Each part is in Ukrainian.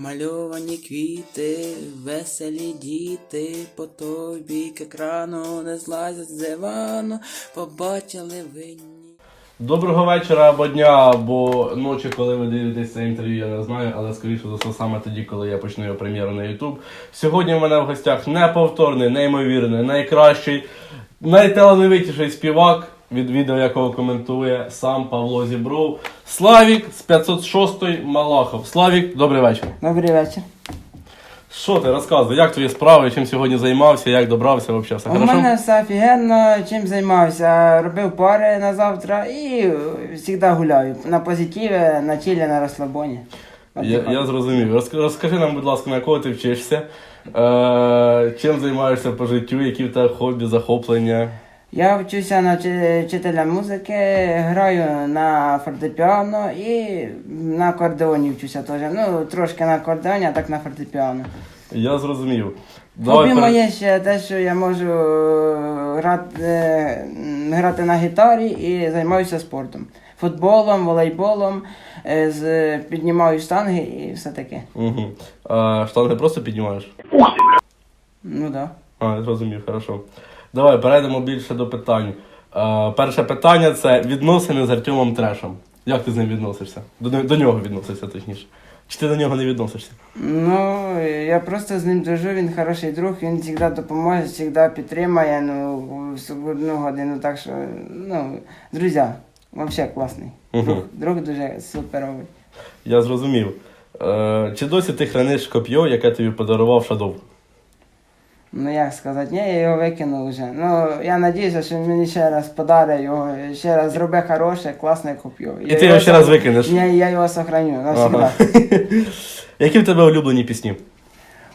Мальовані квіти, веселі діти, по той бік екрану не злазять з дивану, побачили винні. Доброго вечора або дня, або ночі, коли ви дивитесь це інтерв'ю, я не знаю, але скоріше за все саме тоді, коли я почну його прем'єру на YouTube. Сьогодні в мене в гостях неповторний, неймовірний, найкращий, найталановитіший співак, від відео якого коментує сам Павло Зібров. Славік з 506 Малахов. Славік, добрий вечір. Добрий вечір. Що ти розказуй, як твої справи, чим сьогодні займався, як добрався, взагалі все У хорошо? мене все офігенно, чим займався. Робив пари на завтра і завжди гуляю. На позитиві, на чилі, на розслабоні. Я, я зрозумів. Розк- Розкажи нам, будь ласка, на кого ти вчишся, е, чим займаєшся по життю, які в тебе хобі, захоплення. Я вчуся на вчителя музики, граю на фортепіано і на акордеоні вчуся теж. Ну, трошки на акордеоні, а так на фортепіано. Я зрозумів. Хобі пере- моє ще те, що я можу е, грати, е, грати на гітарі і займаюся спортом. Футболом, волейболом, е, з, піднімаю штанги і все таке. Угу. А, штанги просто піднімаєш? Ну так. А, я зрозумів, хорошо. Давай перейдемо більше до питань. Е, перше питання це відносини з Артемом Трешем. Як ти з ним відносишся? До, до нього відносишся, точніше. Чи ти до нього не відносишся? Ну, я просто з ним дружу, він хороший друг, він завжди допоможе, завжди підтримує, ну, в свободну годину, так що, ну, друзі, взагалі класний. Мгм. Друг, друг дуже суперовий. Я зрозумів. Е, чи досі ти храниш коп'є, яке тобі подарував Шадов? Ну як сказати, ні, я його викинув вже. Ну, я надіюся, що він мені ще раз подарить його, ще раз зроби хороше, класне коп'ю. І ти його ще раз викинеш? Ні, я його сохраню. Ага. Які в тебе улюблені пісні?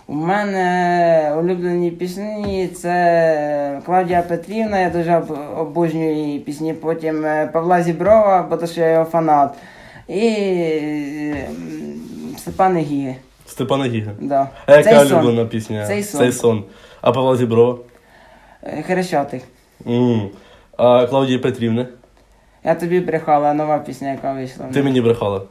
У мене улюблені пісні це Клавдія Петрівна, я дуже об- обожнюю її пісні. Потім е, Павла Зіброва, бо то що я його фанат. І м, Гіги. Степана Гіга. Да. А яка Цей сон. улюблена пісня? Цей сон. Цей сон. А Павла Зіброва? Е, Хрещатик. М. А Клавдії Петрівни? Я тобі брехала, нова пісня, яка вийшла. Ти мені брехала.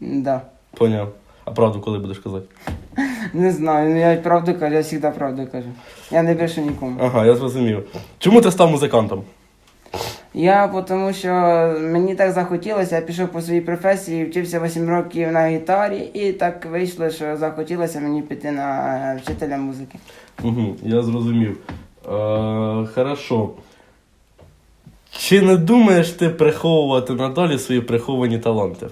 Да. Поняв. А правду коли будеш казати? Не знаю, ну я й правду кажу, я завжди правду кажу. Я не брешу нікому. Ага, я зрозумів. Чому ти став музикантом? Я тому що мені так захотілося, я пішов по своїй професії, вчився 8 років на гітарі, і так вийшло, що захотілося мені піти на вчителя музики. Угу, я зрозумів. Е, хорошо. Чи не думаєш ти приховувати надалі свої приховані таланти?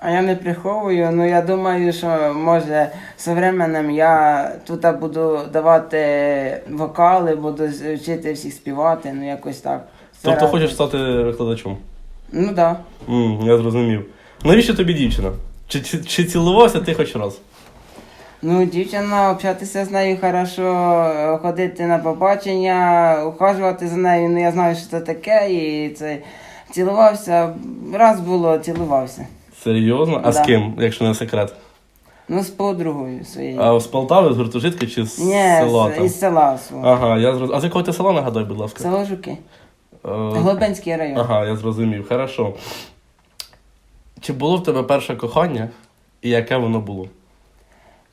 А я не приховую, ну я думаю, що може з временем я тут буду давати вокали, буду вчити всіх співати, ну якось так. Тобто хочеш стати викладачом? Ну так. Да. Я зрозумів. Навіщо тобі дівчина? Чи, чи, чи цілувався ти хоч раз? Ну, дівчина, общатися з нею хорошо, ходити на побачення, ухажувати за нею. Ну я знаю, що це таке, і це цілувався. Раз було, цілувався. Серйозно? А з ким, якщо не секрет? Ну, з подругою своєю. А з Полтави, з гуртожитки чи з Ні, села? з, із села свого. Ага, я зрозумів. А з якого ти села нагадай, будь ласка? Село Жуки. Е, Глобинський район. Ага, я зрозумів. Хорошо. Чи було в тебе перше кохання і яке воно було?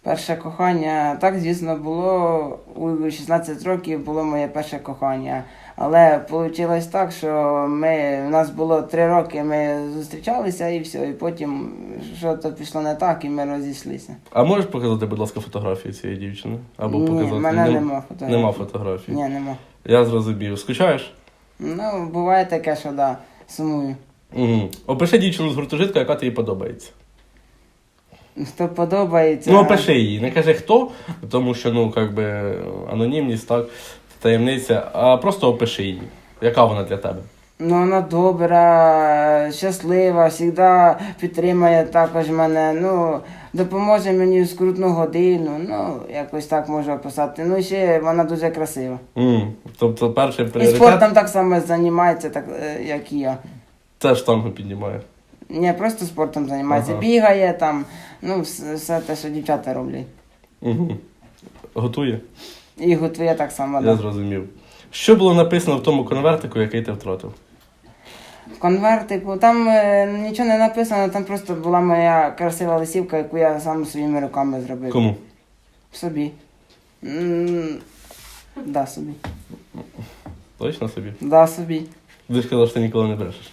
Перше кохання, так, звісно, було у 16 років було моє перше кохання. Але вийшло так, що ми, у нас було 3 роки, ми зустрічалися і все, і потім щось пішло не так, і ми розійшлися. А можеш показати, будь ласка, фотографії цієї дівчини? Або Ні, показати? в мене Нем- нема фотографій. Нема фотографій. Ні, нема. Я зрозумів. Скучаєш? Ну, буває таке, що да, сумую. Угу. Опиши дівчину з гуртожитка, яка тобі подобається. Хто подобається. Ну, опиши її. Не кажи хто, тому що, ну, як би, анонімність, так, таємниця, а просто опиши її. Яка вона для тебе? Ну, вона добра, щаслива, завжди підтримує також мене. Ну, допоможе мені в скрутну годину. Ну, якось так можу описати. Ну, ще вона дуже красива. М, Тобто перший І пріоритет спортом так само займається, так, е, як і я. це штангу піднімає. Не просто спортом займається, Ага. бігає там, ну, все, все те, що дівчата роблять. Угу. Готує? І готує так само. Я Да. зрозумів. Що було написано в тому конвертику, який ти втратив? Конвертику там е, нічого не написано, там просто була моя красива лисівка, яку я сам своїми руками зробив. Кому? Собі. М, Да, собі. Точно собі? Да, собі. Ти ж казав, що ти ніколи не брешеш.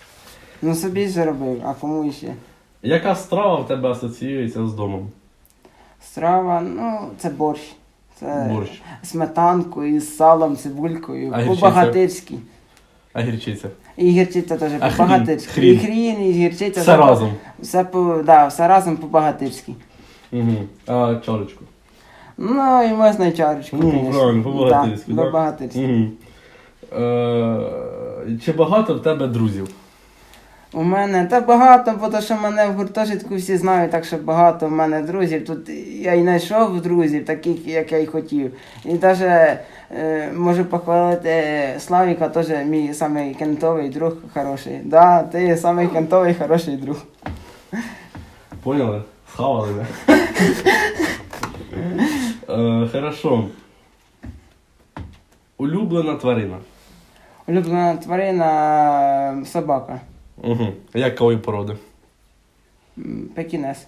Ну собі ж робив, а кому іще? Яка страва в тебе асоціюється з домом? Страва, ну, це борщ. Це Борщ. сметанку із салом, цибулькою, А по-багатирськи. А гірчиця? І гірчиця теж А по-багатирськи. Хрін? І хрін, і гірчиця. Все разом. Все, по, да, все разом по-багатирськи. Угу. А чарочку? Ну, і можна й чарочку, Ну, правильно, по-багатирськи, Да, так? по-багатирськи. Угу. Е, чи багато в тебе друзів? У мене та багато, бо то, що мене в гуртожитку всі знають, так що багато в мене друзів. Тут я й знайшов друзів, таких, як я й хотів. І навіть е, можу похвалити Славіка, теж мій самий кентовий друг хороший. Да, ти самий кентовий хороший друг. Поняли? Схавали, да? е, хорошо. Улюблена тварина. Улюблена тварина е, собака. Угу. Якої породи? Пекінес.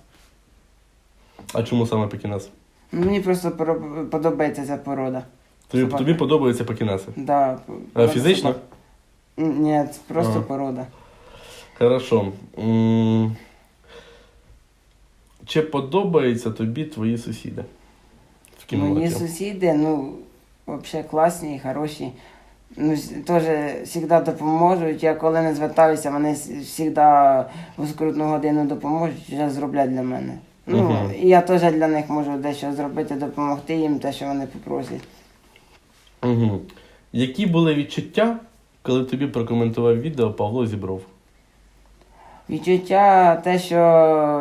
А чому саме пекінес? Мені просто поро- подобається ця порода. Тобі, Собака. тобі подобаються пекінеси? Да, А фізично? собак. М, Ні, це просто Ага. порода. Хорошо. М, Чи подобаються тобі твої сусіди? В Мої сусіди, ну, взагалі класні, хороші. Ну, теж завжди допоможуть. Я коли не звертаюся, вони завжди в скрутну годину допоможуть, що зроблять для мене. Ну, Мгм. і я теж для них можу дещо зробити, допомогти їм, те, що вони попросять. Угу. Які були відчуття, коли тобі прокоментував відео Павло Зібров? Відчуття те, що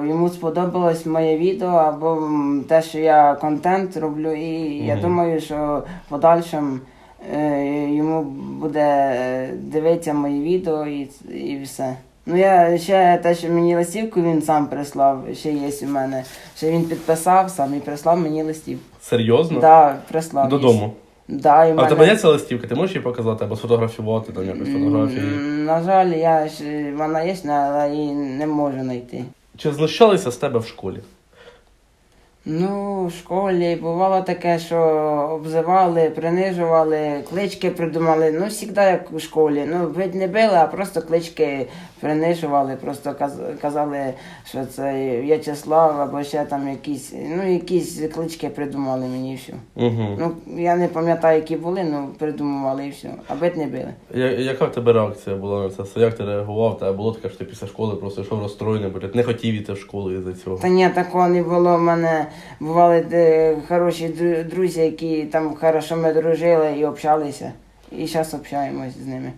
йому сподобалось моє відео, або те, що я контент роблю, і я думаю, що в подальшому йому буде е, дивитися мої відео і, і все. Ну я ще те, що мені листівку він сам прислав, ще є у мене. Ще він підписав сам і прислав мені листівку. Серйозно? Да, прислав. Додому. Да, і А мене... тебе є ця листівка? Ти можеш її показати або сфотографувати там якось фотографії? На жаль, я ж вона є, але її не можу знайти. Чи знущалися з тебе в школі? Ну, в школі бувало таке, що обзивали, принижували, клички придумали. Ну, завжди як у школі. Ну, бить не били, а просто клички принижували, просто каз- казали, що це В'ячеслав або ще там якісь, ну, якісь клички придумали мені і все. Угу. Ну, я не пам'ятаю, які були, ну придумували і все. А бить не били. Я, яка в тебе реакція була на це? все? Як ти реагував? Та було таке, що ти після школи просто йшов розстроєний, бо не хотів іти в школу із-за цього. Та ні, такого не було. У мене бували е, хороші друзі, які там хорошо ми дружили і общалися. І зараз общаємось з ними.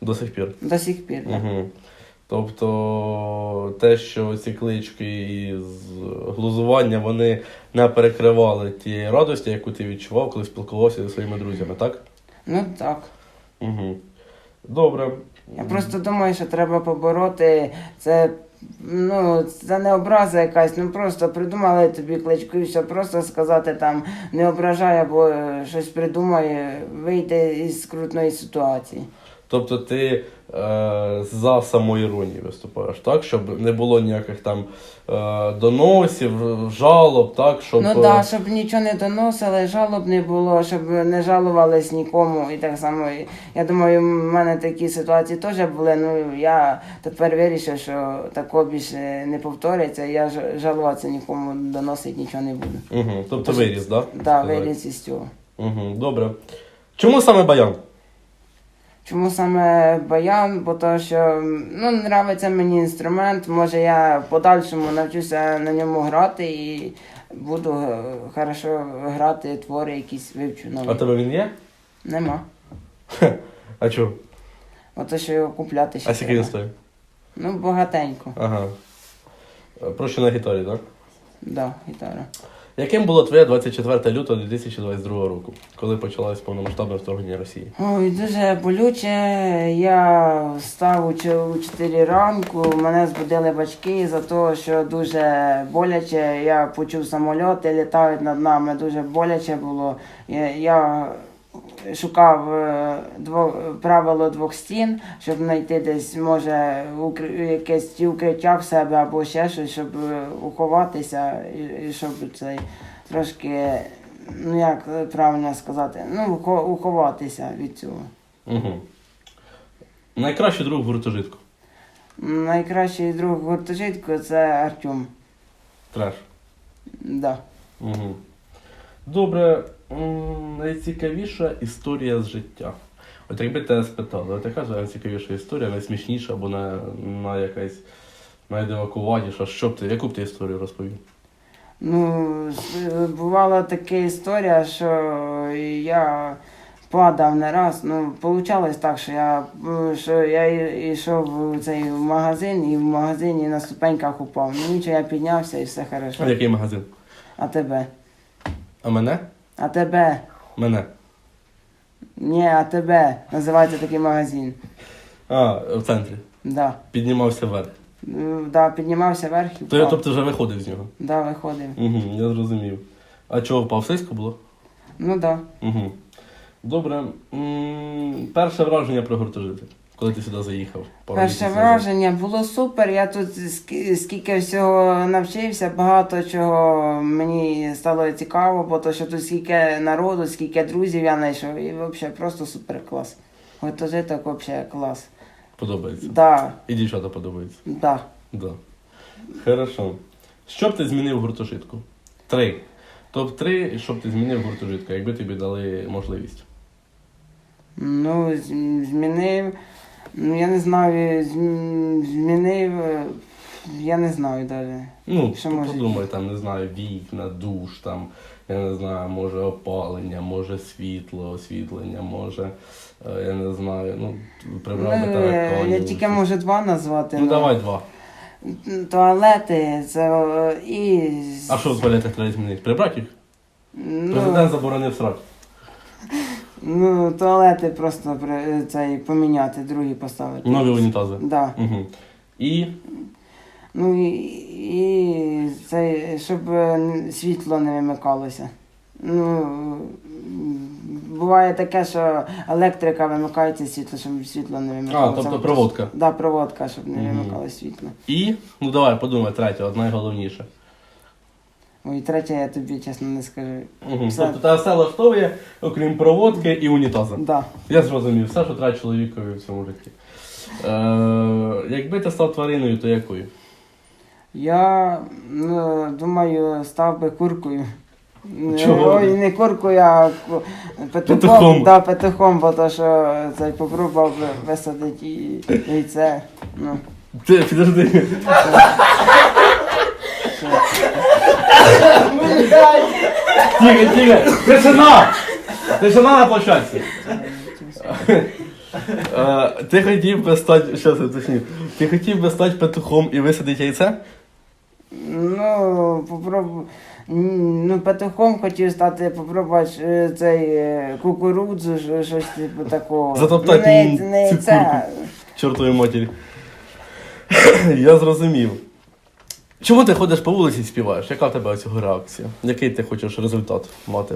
До сих пір. До сих пір. так. Угу. Тобто те, що ці клички із глузування вони не перекривали тієї радості, яку ти відчував, коли спілкувався зі своїми друзями, так? Ну так. Угу. Добре. Я просто думаю, що треба побороти це. Ну, це не образа якась, ну просто придумали тобі кличку і все, просто сказати там не ображай або е, щось придумай, вийти із скрутної ситуації. Тобто ти е, за самоіронію виступаєш, так? Щоб не було ніяких там е, доносів, жалоб, так? Щоб, Ну е, так, да, щоб нічого не доносили, жалоб не було, щоб не жалувались нікому. І так само, і я думаю, в мене такі ситуації теж були. Ну я тепер вирішив, що такого більше не повториться, я ж- жалуватися нікому доносити нічого не буду. Угу. Тобто виріс, так? Да, виріс із цього. Угу. Добре. Чому саме баян? Чому саме баян? Бо то, що ну, нравиться мені інструмент, може я в подальшому навчуся на ньому грати і буду е, хорошо грати твори якісь вивчу нові. А тебе він є? Нема. А чого? Ото що його купляти ще. А скільки він стоїть? Ну, багатенько. Ага. Е, Проще на гітарі, так? Да, гітара. Яким було твоє 24 лютого 2022 року, коли почалось повномасштабне вторгнення Росії? Ой, дуже болюче. Я встав у чо- у 4 ранку, мене збудили батьки за те, що дуже боляче. Я почув самольоти, літають над нами, дуже боляче було. Я, я шукав е, дво, правило двох стін, щоб знайти десь, може, укр- якесь укриття в себе або ще щось, щоб е, уховатися, і, щоб цей трошки, ну як правильно сказати, ну, уховатися від цього. Угу. Найкращий друг в гуртожитку. Найкращий друг гуртожитку це Артем. Треш. Да. Угу. Добре, найцікавіша історія з життя. От якби тебе спитали, от яка найцікавіша історія, найсмішніша або на, на якась найдивакуватіша, що б ти, яку б ти історію розповів? Ну, бувала така історія, що я падав не раз. Ну, получалось так, що я, що я йшов в цей магазин і в магазині на ступеньках упав. Ну нічого, я піднявся і все А який магазин? А тебе? А мене? А тебе? Мене. Ні, а тебе називається такий магазин. А, в центрі. Да. Піднімався вверх. Ну, Да, піднімався вверх і То я, впав. тобто вже виходив з нього. Да, виходив. Угу, я зрозумів. А чого впав? Слизько було? Ну да. Угу. Добре. М, перше враження про гуртожиток, коли ти сюди заїхав. Перше враження було супер. Я тут скільки всього навчився, багато чого мені стало цікаво, бо то, що тут скільки народу, скільки друзів я знайшов, і взагалі просто супер клас. Гуртожиток взагалі клас. Подобається. Да, І дівчата подобається. да. Да. Хорошо. Що б ти змінив в гуртожитку? Три. Топ-3, що б ти змінив в гуртожитку, якби тобі дали можливість. Ну, змінив. Ну, я не знаю, зм- змінив. е, Я не знаю навіть. Ну, Що може? подумай, там, не знаю, вікна, душ, там, я не знаю, може опалення, може світло, освітлення, може, е, я не знаю, ну, прибрав би Ну, тараканів. я тільки можу два назвати. Ну, давай два. Туалети, це е, і. А що в туалетах треба змінити? Прибрати їх? Ну, Президент заборонив срати. Ну, туалети просто при- цей поміняти, другі поставити. Нові унітази. Да. Угу. І Ну і, і цей, щоб е, світло не вимикалося. Ну, м, буває таке, що електрика вимикається світло, щоб світло не А, вимикалося. тобто проводка. Да, проводка, щоб не Мгм. вимикалося світло. І, ну давай, подумай, третє, от найголовніше. Ой, третє я тобі чесно не скажу. Угу. Все. Тобто та все влаштовує, окрім проводки і унітаза. Да. Я зрозумів, все, що треба чоловікові в цьому житті. Е, якби ти став твариною, то якою? Я ну, думаю, став би куркою. Чого? Ой, не куркою, а ку- петухом. Петухом. Да, петухом, бо то, що цей попробував би висадити і- яйце. Ну. Ти підожди. Тихо, тихо! Тишина! Тишина на площадці! Е, Ти хотів би стати. Щас я уточню. Ти хотів би стати петухом і висадити яйце? Ну, попробуй. Ну, петухом хотів стати, попробувати е, цей е, кукурудзу, що- щось типу такого. Затоптати Ну, не, цю курку. Чортової матері. Я зрозумів. Чому ти ходиш по вулиці і співаєш? Яка в тебе цього реакція? Який ти хочеш результат мати?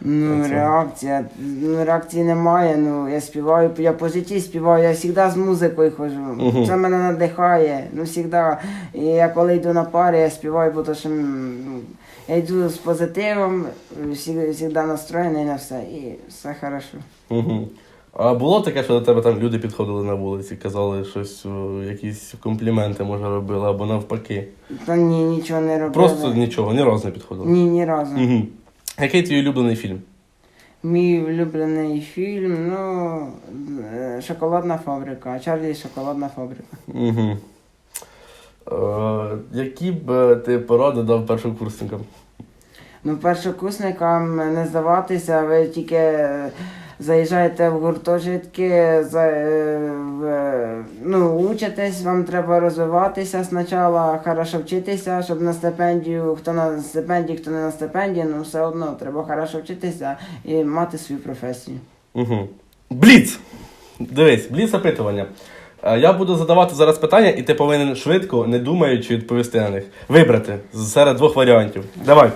Ну, Оце. реакція. Ну, реакції немає. Ну, я співаю, я по житті співаю, я завжди з музикою ходжу. Мгм. Це мене надихає. Ну, завжди. І я коли йду на пари, я співаю, бо то, що м, ну, я йду з позитивом, завжди настроєний на все, і все хорошо. Угу. А було таке, що до тебе там люди підходили на вулиці, казали щось, о, якісь компліменти, може, робили, або навпаки. Та ні, нічого не робили. Просто нічого, ні разу не підходили. Ні, ні разу. Угу. Який твій улюблений фільм? Мій улюблений фільм, ну, е, Шоколадна фабрика. Чарлі і шоколадна фабрика. Угу. Е, які б е, ти поради дав першокурсникам? Ну, першокурсникам не здаватися, ви тільки е, заїжджаєте в гуртожитки, за, е, в, ну, учитесь, вам треба розвиватися спочатку, хорошо вчитися, щоб на стипендію, хто на стипендії, хто не на стипендії, ну все одно треба хорошо вчитися і мати свою професію. Угу. Бліц! Дивись, бліц опитування. Е, Я буду задавати зараз питання, і ти повинен швидко, не думаючи, відповісти на них. Вибрати серед двох варіантів. Давай.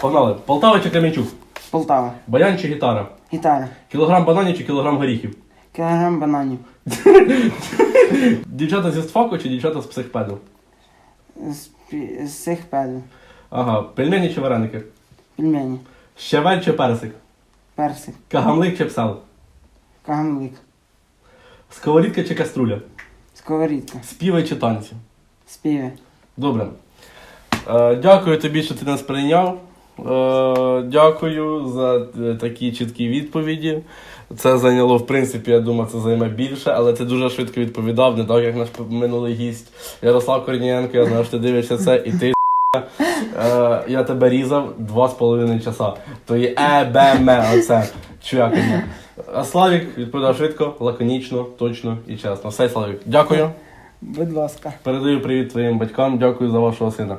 Погнали. Полтава чи Кременчук? Полтава. Баян чи гітара? Гітара. Кілограм бананів чи кілограм горіхів? Кілограм бананів. Дівчата зі стфаку чи дівчата з психпеду? З, пі- з цих педів. Ага, пельмені чи вареники? Пельмені. Щавель чи персик? Персик. Кагамлик чи псел? Кагамлик. Сковорідка чи каструля? Сковорідка. Співи чи танці? Співи. Добре. Е, дякую тобі, що ти нас прийняв. Е, дякую за е, такі чіткі відповіді. Це зайняло, в принципі, я думаю, це займе більше, але ти дуже швидко відповідав, не так, як наш минулий гість Ярослав Корнієнко. Я знаю, що ти дивишся це, і ти. Е, я тебе різав два з половиною часа. То є е, бе, ме, оце чвякання. А Славік відповідав швидко, лаконічно, точно і чесно. Все, Славік, дякую. Будь ласка. Передаю привіт твоїм батькам, дякую за вашого сина.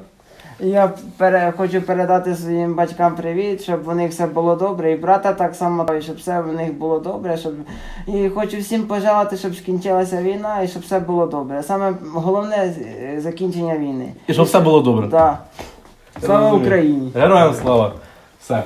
Я пере, хочу передати своїм батькам привіт, щоб у них все було добре, і брата так само, щоб все у них було добре. Щоб... І хочу всім пожелати, щоб скінчилася війна і щоб все було добре. Саме головне е, закінчення війни. І щоб все було добре. Да. Слава Україні! Героям слава! Все.